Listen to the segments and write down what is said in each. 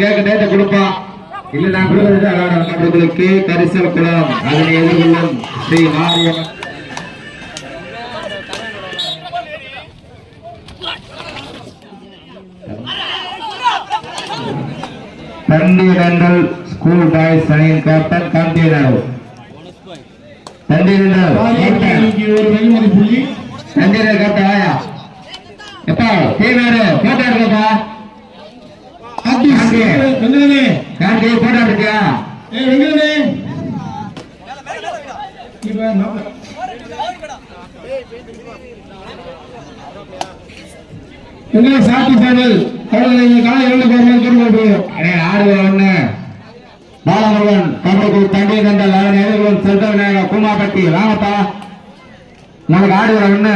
கேட்க டேட்டை கொடுப்பான் இல்ல நான் கொடுக்கறது அலாடம் நபர்களுக்கு கரிசல் குளம். அதனை எதிர்கொள்ளும் ஸ்ரீ மாரியம்மன். தண்ணீரண்டல் ஸ்கூல் பாய்ஸ் அணியின் கேப்டன் காந்தியனார் தண்ணீரண்டல் பாரியாட்களுக்கு ஒரு வெகுமதி புள்ளி. கேப்டன் ஆயா? எப்பா போட்டோ எடுக்கப்பா ஆர்டிஸ்ட் வெங்கடனே யார் காந்தி போட்டா எடுக்கியா? ஏய் வெங்கடனே. இப்ப நம்ம சாத்தி சேனல் அவர்களை காலை இரண்டு கோர்மன் கேட்டுக்கொள்கிறோம் அடே ஆடு ஒண்ணு. பாலமுருகன் கபடி தண்ணீரண்டல் அதனை எதிர்கொள்ளும் செல்வ விநாயகர் கூமாப்பட்டி வாங்கப்பா நமக்கு ஆடுகிற ஒண்ணு.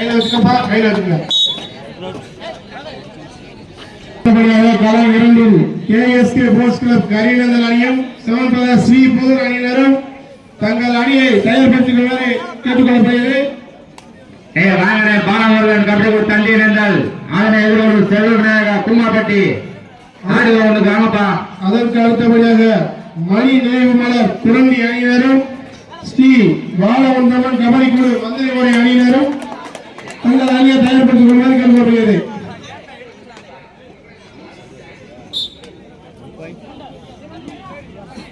கையில வச்சுக்கப்பா கையில வச்சுக்க அடுத்தபடியாக களம் இரண்டில் கேஎஸ்கே போர்ட்ஸ் கிளப் கரீநந்தன் அணியும் சிவன்பத ஸ்ரீ புதூர் அணியினரும் தங்கள் அணியை தயார்படுத்திக் கொள்வதை கேட்டுக்கொள்ளப்படுகிறது. ஏ வாங்கடே பாலமுருகன் கபடி தண்ணீரண்டல் அதனை விநாயகர் கூமாப்பட்டி ஆடுகிற ஒண்ணுக்கு வாங்கப்பா அதற்கு அடுத்தபடியாக மணி நினைவு மலர் குரண்டி அணியினரும் ஸ்ரீ பாலவந்தமன் கபடி குழு மந்திரிமுறை அணியினரும் தங்கள் அணியை தயார்படுத்திக் கொள்வது கேட்டுக்கொள்ளப்படுகிறது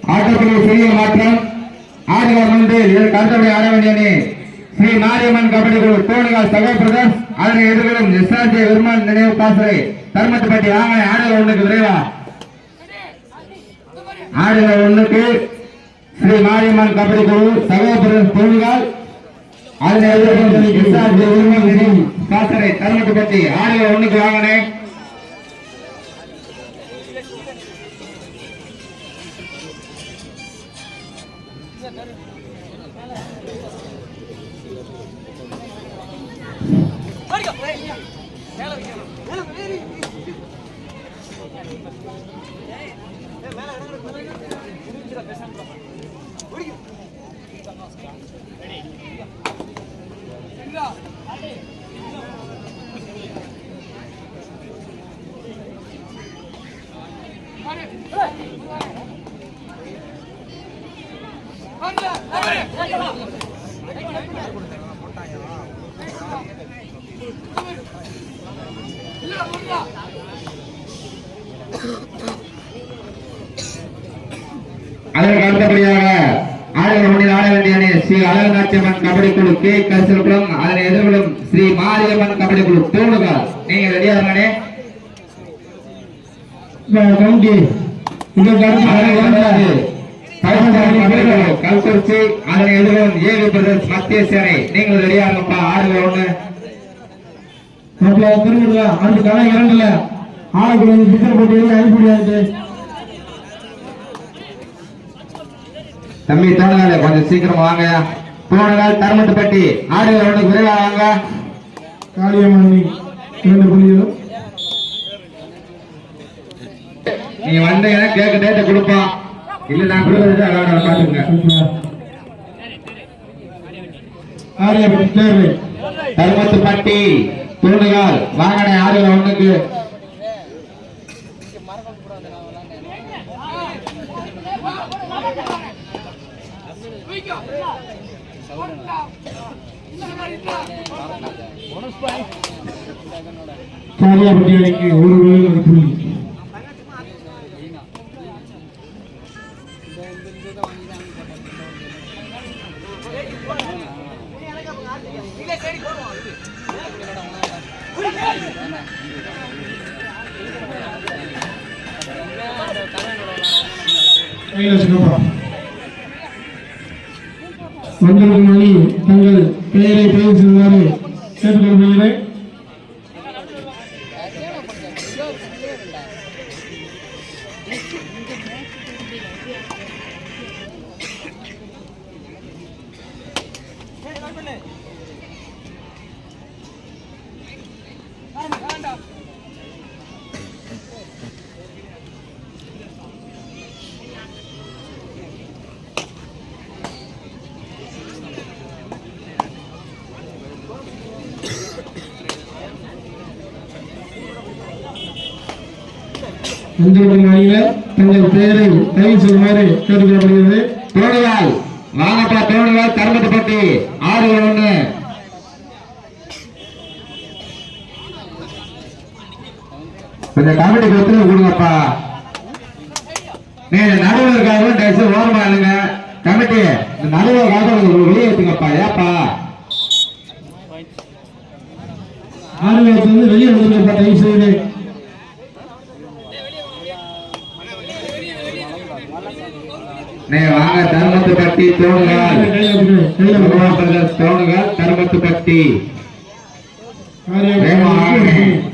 ஆட்டத்தில் சிறிய மாற்றம். ஆடுகள் முன்பு இதற்கு அடுத்தபடி ஆட வேண்டிய ஸ்ரீ மாரியம்மன் கபடி குழு தோணிகால் சகோ பிரதர்ஸ் அதனை எதிர்கொள்ளும் எஸ்ஆர்ஜே விருமான் நினைவு பாசறை தர்மத்துப்பட்டி ஆமை ஆடுகள் ஒண்ணுக்கு விரைவா? ஆடுகள் ஒண்ணுக்கு ஸ்ரீ மாரியம்மன் கபடி குழு சகோ பிரதர்ஸ் அதனை எதிர்கொள்ளும் எஸ்ஆர்ஜே விருமான் நினைவு பாசறை ஒண்ணுக்கு வாங்கினேன் அதற்கு அடுத்தபடியாக ஆடுகள் முன்னில் ஆட வேண்டிய அணி ஸ்ரீ அழகநாச்சியம்மன் கபடி குழு கே கரிசல்குளம் அதனை எதிர்கொள்ளும் ஸ்ரீ மாரியம்மன் கபடி குழு தூணுகால் நீங்க ரெடியா இருக்கானே கல்குறிச்சி அதனை எதிர்கொள்ளும் ஏவி பிரதர்ஸ் மத்திய சேனை. நீங்கள் ரெடியா இருங்கப்பா ஆடுகள் ஒண்ணு திருவிழா அடுத்த களம் இரண்டுல. ஆளுக்கு பித்தர் போட்டியில் அனுப்பிடியாது தம்பி தோணுகால கொஞ்சம் சீக்கிரம் வாங்க. தோணுகால் தர்மத்துப்பட்டி ஆடுகள் ஒண்ணு விரைவா வாங்க. காளியம்மன் இரண்டு புள்ளிகளும். நீ வந்தீங்கன்னா கேக்கு டேட்டை கொடுப்பான் இல்ல நான் கொடுக்கறது அலாடம் பாத்துங்க ஆரியப்பட்டி தேர்வு. தர்மத்துப்பட்டி தூணுகால் வாங்கின ஆறு ஒண்ணுக்கு காளியாப்பட்டி அணிக்கு ஒரு ஒரு புள்ளி கையில் வச்சுக்கப்பா. வந்திருக்கும் மணி தங்கள் பெயரை பதிவு செய்யுமாறு கேட்டுக்கொள்கிறேன் மஞ்சள் அணியினர் தங்கள் பெயரை தயவு செய்யுமாறு கேட்டுக்கொள்ளப்படுகிறது தோணுகால் வாங்கப்பா தோணுகால் கருமத்துப்பட்டி ஆறு ஒன்று. கொஞ்சம் கமிட்டி ஒத்துழைப்பு கொடுங்கப்பா நீங்க நடுவில் இருக்காங்க தயவுசெய்து ஓரமா இல்லைங்க கமிட்டி இந்த நடுவில் இருக்காங்க வெளியே எடுத்துங்கப்பா. ஏப்பா? ஆறு வந்து வெளியே வந்திருக்கப்பட்ட தயவு செய்து நீ வாங்க தர்மத்துப்பட்டி தோணுகால் கையில் வச்சுக்கணும். கையில் வச்சுக்கணும்.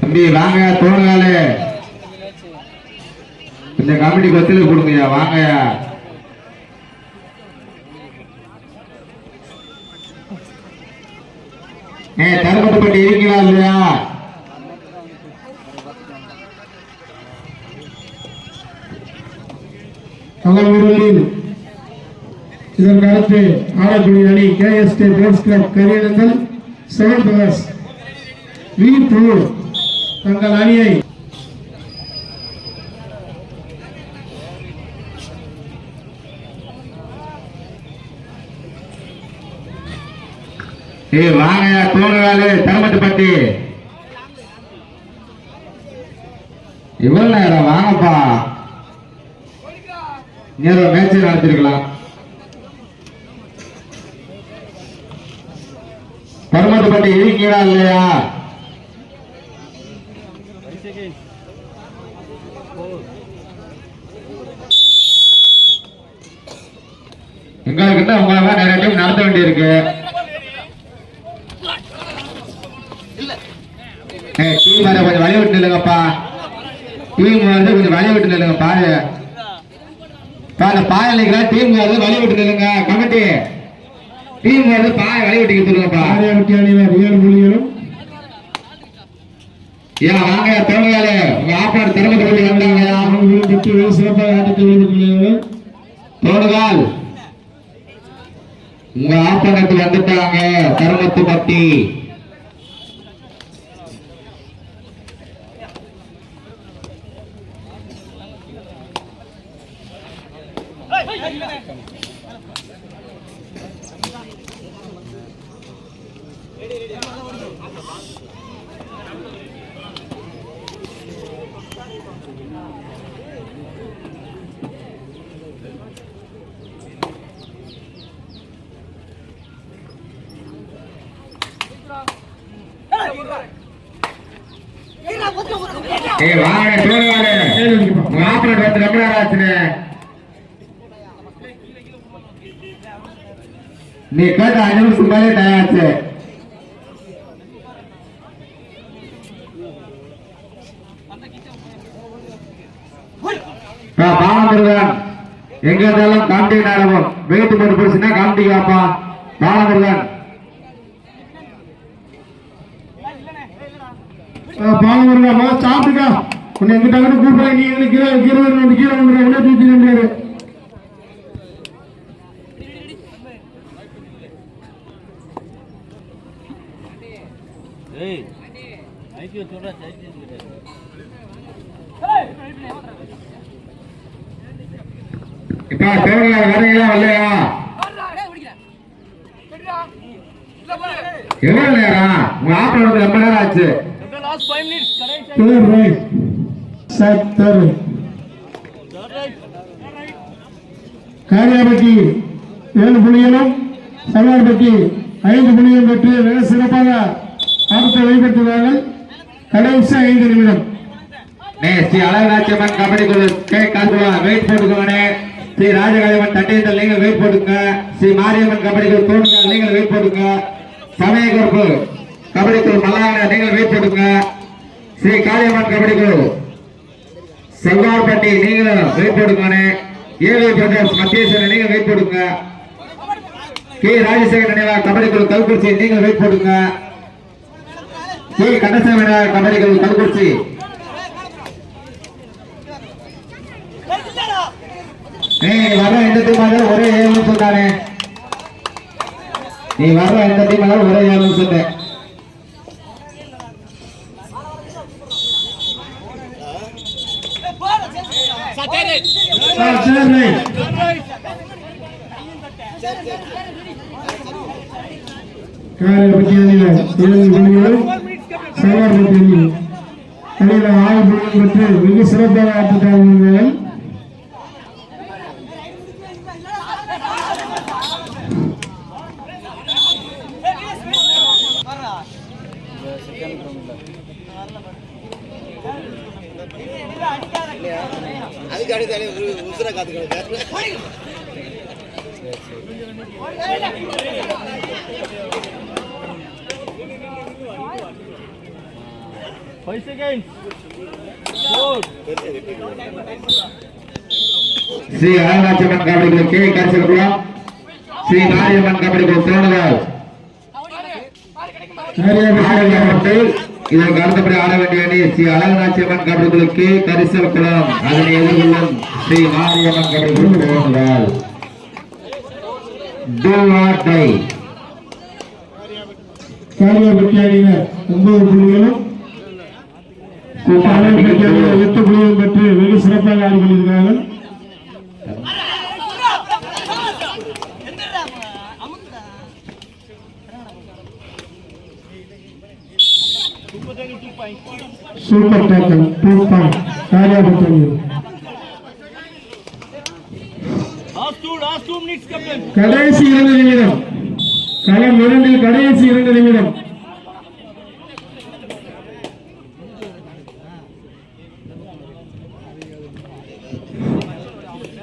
தம்பி வாங்க தோணுங்காலே இந்த கமிட்டிக்கு ஒத்துழைப்பு கொடுங்கய்யா வாங்கய்யா ஏ தருமத்துப்பட்டி இருக்கீங்களா இல்லையா? களமிருளில் இதற்கு அடுத்து ஆடக்கூடிய அணி கேஎஸ்டி போர்ட்ஸ் கிளப் கரியனந்தல் செவன் பிளஸ் வி டூ தங்கள் அணியை ஏ வாங்கய்யா தோணுகாலு தருமத்துப்பட்டி. இவ்வளவு நேரம் வாங்கப்பா. நேரம் மேட்ச் நடத்திருக்கலாம். கருமத்துப்பட்டி இருக்கீங்களா இல்லையா? எங்களுக்கு உங்களை நிறைய டைம் நடத்த வேண்டியிருக்கு ஏய், டீம் வர கொஞ்சம் வழி விட்டு நில்லுங்கப்பா டீம் வந்து கொஞ்சம் வழி விட்டு நில்லுங்க பாரு பாரு பாய நிற்கிறா டீம் வந்து வழி விட்டு நில்லுங்க கமிட்டி. டீம் வந்து பாய வழி விட்டு சொல்லுங்கப்பா ஆரியவட்டி அணியினர் ஏழு புள்ளிகளும். ஏன் வாங்க தோணுகாலே உங்க ஆப்பாடு திறமை வந்தாங்க. அவர்களும் பெற்று சிறப்பாக ஈடுபட்டுள்ளார்கள் தோணுகால் உங்க ஆப்பனத்து வந்துட்டாங்க. தருமத்து பட்டி. ஏய் வாங்க தோணுகாலே மாப்பிள்ளை பத்து உங்க ஆப்பனட் வந்து ரொம்ப நேரம் ஆச்சுன்னு நீ கேட்ட அஞ்சு நிமிஷம் மேலே தயாராச்சு பாலமுருகன் எங்க இருந்தாலும் காமெடி நாடகம் வெயிட் போட்டு போச்சுன்னா காமெடி வாப்பா பாலமுருகன் பாலமுருகா சாப்பிட்டுக்கா உன்னை எங்கிட்ட அங்கிட்ட கூப்பிடுறேன் நீ எங்களுக்கு கீழே கீழே வந்து கீழே வந்துடுற தூக்கி நின்று எவ்வளவு நேரம் உங்க வந்து ரொம்ப நேரம் ஆச்சு. காரியாபட்டி ஏழு புள்ளிகளும் சவார்பட்டி ஐந்து புள்ளிகளும் பெற்று மிக சிறப்பாக ஆட்டத்தை வெளிப்படுத்துகிறார்கள். கடைசி ஐந்து நிமிடம். ஸ்ரீ அழகராஜ்யம்மன் கபடி குழு கே காசுவா வெயிட் போட்டுக்கோனே ஸ்ரீ ராஜகாளியம்மன் தண்டையத்தில் நீங்கள் வெயிட் போட்டுங்க ஸ்ரீ மாரியம்மன் கபடி குழு தோணுங்க நீங்கள் வெயிட் போட்டுங்க சமய குறிப்பு கபடி குழு மல்லாங்க நீங்கள் வெயிட் போட்டுங்க ஸ்ரீ காளியம்மன் கபடி குழு செல்வார்பட்டி நீங்களும் வெயிட் போட்டுக்கோனே ஏழு பிரதர்ஸ் மத்தியேஸ்வரன் நீங்கள் வெயிட் போட்டுங்க கே ராஜசேகர் நினைவா கபடி குழு கல்குறிச்சி நீங்கள் வெயிட் போட்டுங்க கே கண்ணசாமி கபடி குழு கல்குறிச்சி. ஏய் வர எந்த ஒரே ஏழு நிமிஷம் நீ வர எந்த அணியில் ஆறு புள்ளிகள் பெற்று மிக சிறப்பாக ஆட்டத்தை வழங்கினார்கள் அதுக்கு அடுத்து உசுர காத்துக்கிறது Five seconds. Four. Shri Alagatchiyamman kabaddi K Karisalkulam Shri Mariamman kabaddi தோணுகால் ஆடப்பட்டு இதற்கு அடுத்தபடி ஆட வேண்டிய அணி ஸ்ரீ குழு கே கரிசல் குளம். அதனை எதிர்கொள்ளும் ஸ்ரீ மாரியம்மன் கபடி குழு Thonugal Do or die. Karaipatti அணியினர் ஒன்பது புள்ளிகளும் எட்டு புள்ளிகள் பெற்று மிக சிறப்பாக ஆடிக்கொண்டிருக்கிறார்கள். Super tackle two point captain. கடைசி இரண்டு நிமிடம். களம் இரண்டில் கடைசி இரண்டு நிமிடம்.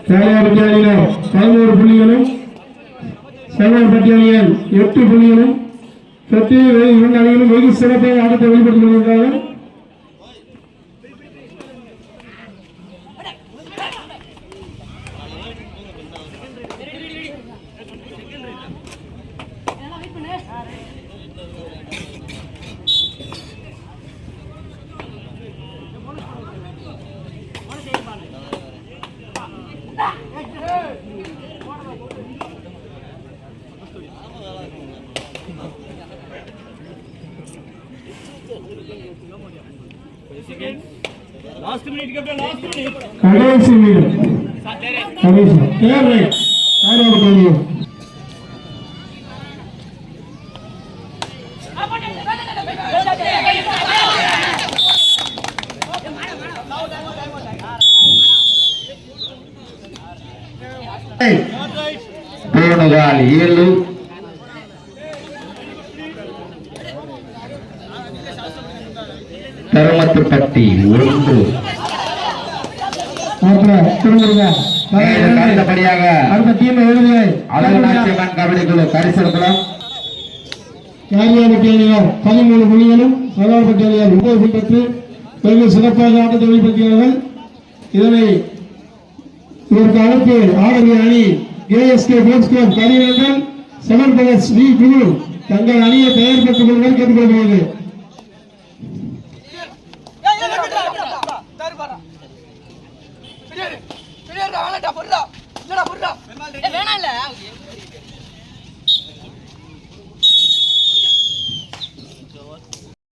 காளையார் அணியினர் பதினோரு புள்ளிகளும் செல்வன்பட்டி அணியர் எட்டு புள்ளிகளும் பெற்று இரண்டு அணிகளும் வெகு சிறப்பாக ஆட்டத்தை வெளிப்படுத்திக் கொண்டிருக்கிறார்கள். Last minute, captain. Last minute. கடைசி நிமிடம் கடைசி தேர் ரைட் காளையார் அணியர் தோணுகால் ஏழு தருமத்துப்பட்டி ஒன்று மாப்பிள்ள திரும்புங்க. இதற்கு அடுத்தபடியாக அடுத்த டீம் எழுதுங்க. கபடி குழு பதிமூணு ஒன்பது சிறப்பாக ஆட்டத்தை வெளிப்படுத்தினார்கள். இதனை இதற்கு அடுத்து ஆடவிய அணி ஏஎஸ்கே போர்ட்ஸ் கிளப் கரியர்கள் செவன் பிரதர்ஸ் வி குழு தங்கள் அணியை தயார் பெற்றுக் கொள்ளுங்கள் கேட்டுக்கொள்கிறது வேணாம் இல்ல